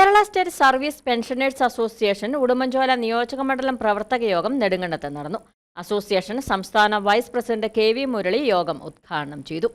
Kerala state service pensioners association Udumbanchola നിയോജക മണ്ഡലം പ്രവർത്തക യോഗം നെടുങ്കണ്ടത്ത് നടന്നു. അസോസിയേഷൻ സംസ്ഥാന vice president K V Murali യോഗം ഉദ്ഘാടനം ചെയ്തു.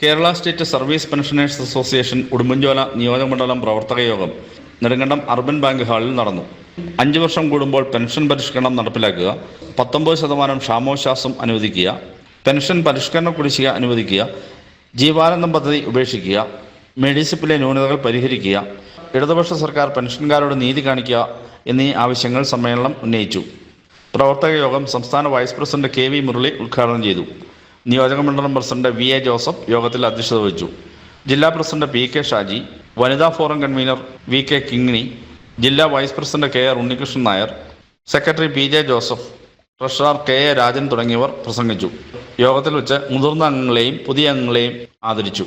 Kerala state service pensioners association Udumbanchola നിയോജക മണ്ഡലം പ്രവർത്തക യോഗം നെടുങ്കണ്ടം അർബൻ ബാങ്ക് ഹാളിൽ നടന്നു. അഞ്ചു വർഷം കൂടുമ്പോൾ പെൻഷൻ പരിഷ്കരണം നടപ്പിലാക്കുക പത്തൊമ്പത് ശതമാനം ക്ഷാമോശ്വാസം അനുവദിക്കുക പെൻഷൻ പരിഷ്കരണ കുടിശ്ശിക അനുവദിക്കുക ജീവാനന്ദം പദ്ധതി ഉപേക്ഷിക്കുക മെഡിസിപ്പിലെ ന്യൂനതകൾ പരിഹരിക്കുക ഇടതുപക്ഷ സർക്കാർ പെൻഷൻകാരോട് നീതി കാണിക്കുക എന്നീ ആവശ്യങ്ങൾ സമ്മേളനം ഉന്നയിച്ചു. പ്രവർത്തക യോഗം സംസ്ഥാന vice president K V Murali ഉദ്ഘാടനം ചെയ്തു. നിയോജക മണ്ഡലം പ്രസിഡന്റ് വി എ ജോസഫ് യോഗത്തിൽ അധ്യക്ഷത വഹിച്ചു. ജില്ലാ പ്രസിഡന്റ് പി കെ ഷാജി വനിതാ forum convener V K Kingini ജില്ലാ vice president K R Unnikrishnan Nair secretary P J Joseph treasurer K A Rajan തുടങ്ങിയവർ പ്രസംഗിച്ചു. യോഗത്തിൽ വെച്ച് മുതിർന്ന അംഗങ്ങളെയും പുതിയ അംഗങ്ങളെയും ആദരിച്ചു.